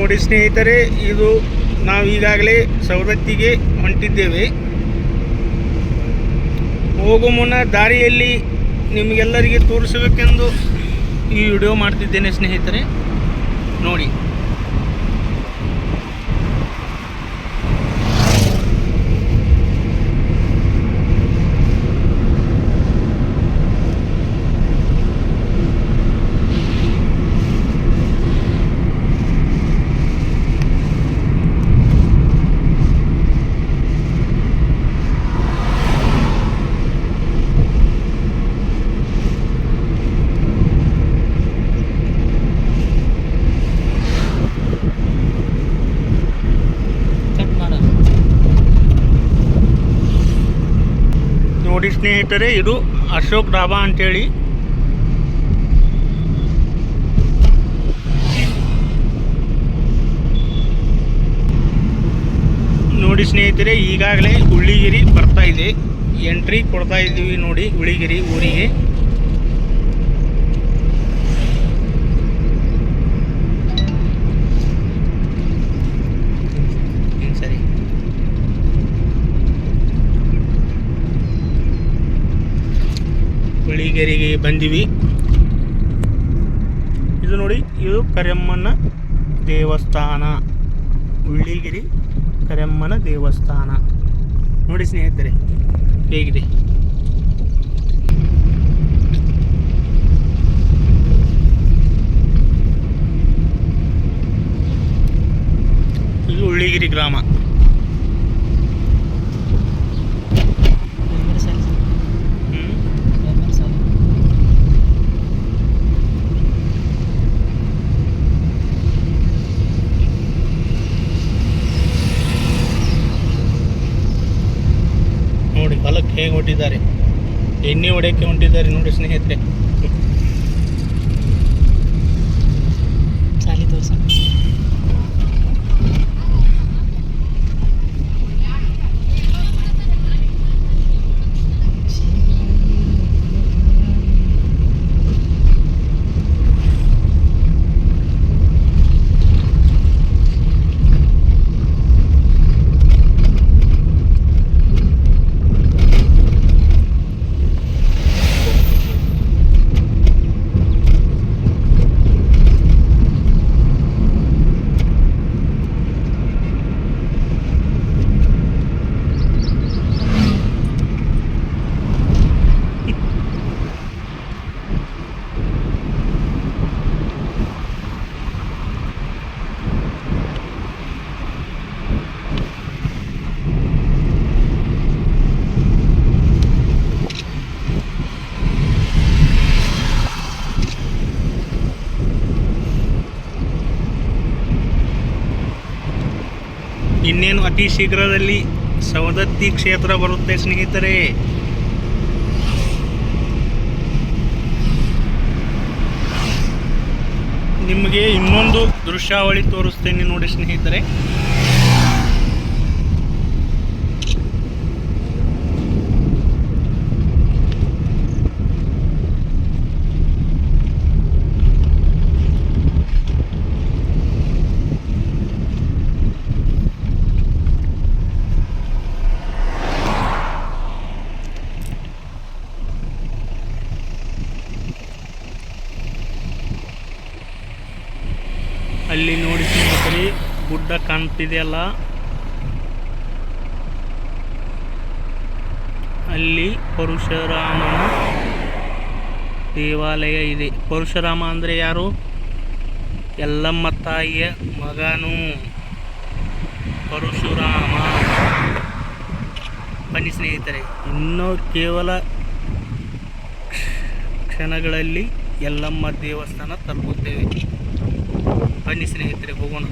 ನೋಡಿ ಸ್ನೇಹಿತರೆ, ಇದು ನಾವು ಈಗಾಗಲೇ ಸವದತ್ತಿಗೆ ಹೊಂಟಿದ್ದೇವೆ. ಹೋಗೋ ಮುನ್ನ ದಾರಿಯಲ್ಲಿ ನಿಮಗೆಲ್ಲರಿಗೆ ತೋರಿಸಬೇಕೆಂದು ಈ ವಿಡಿಯೋ ಮಾಡ್ತಿದ್ದೇನೆ ಸ್ನೇಹಿತರೆ. ನೋಡಿ. ನೋಡಿ ಸ್ನೇಹಿತರೆ, ಇದು ಅಶೋಕ್ ಡಾಬಾ ಅಂತೇಳಿ. ನೋಡಿ ಸ್ನೇಹಿತರೆ, ಈಗಾಗಲೇ ಹುಳಿಗಿರಿ ಬರ್ತಾ ಇದೆ. ಎಂಟ್ರಿ ಕೊಡ್ತಾ ಇದ್ದೀವಿ ನೋಡಿ ಹುಳಿಗಿರಿ ಊರಿಗೆ. ಉಳಿಗೆರೆಗೆ ಬಂದಿವಿ. ಇದು ನೋಡಿ, ಇದು ಕರೆಮ್ಮನ ದೇವಸ್ಥಾನ. ಉಳ್ಳಿಗಿರಿ ಕರೆಮ್ಮನ ದೇವಸ್ಥಾನ. ನೋಡಿ ಸ್ನೇಹಿತರೆ, ಹೇಗಿದೆ? ಇದು ಉಳ್ಳಿಗಿರಿ ಗ್ರಾಮ. ಹೊಲಕ್ಕೆ ಹೇಗೆ ಹೊಟ್ಟಿದ್ದಾರೆ ಎಣ್ಣೆ ಹೊಡೆಯೋಕ್ಕೆ ಹೊಂಟಿದ್ದಾರೆ ನೋಡಿ ಸ್ನೇಹಿತರೆ. ಇನ್ನೇನು ಅತಿ ಶೀಘ್ರದಲ್ಲಿ ಸವದತ್ತಿ ಕ್ಷೇತ್ರ ಬರುತ್ತೆ ಸ್ನೇಹಿತರೆ? ನಿಮಗೆ ಇನ್ನೊಂದು ದೃಶ್ಯಾವಳಿ ತೋರಿಸ್ತೇನೆ ನೋಡಿ ಸ್ನೇಹಿತರೆ. ಅಲ್ಲಿ ನೋಡಿ ಸ್ನೇಹಿತರೆ, ಗುಡ್ಡ ಕಾಣ್ತಿದೆಯಲ್ಲ? ಅಲ್ಲಿ ಪರಶುರಾಮನ ದೇವಾಲಯ ಇದೆ. ಪರಶುರಾಮ ಅಂದರೆ ಯಾರು? ಎಲ್ಲಮ್ಮ ತಾಯಿಯ ಮಗನು. ಪರಶುರಾಮ. ಬನ್ನಿ ಸ್ನೇಹಿತರೆ, ಇನ್ನೂ ಕೇವಲ ಕ್ಷಣಗಳಲ್ಲಿ ಎಲ್ಲಮ್ಮ ದೇವಸ್ಥಾನ ತಲುಪುತ್ತೇವೆ. ಬನ್ನಿ ಸ್ನೇಹಿತರೆ ಹೋಗೋಣ.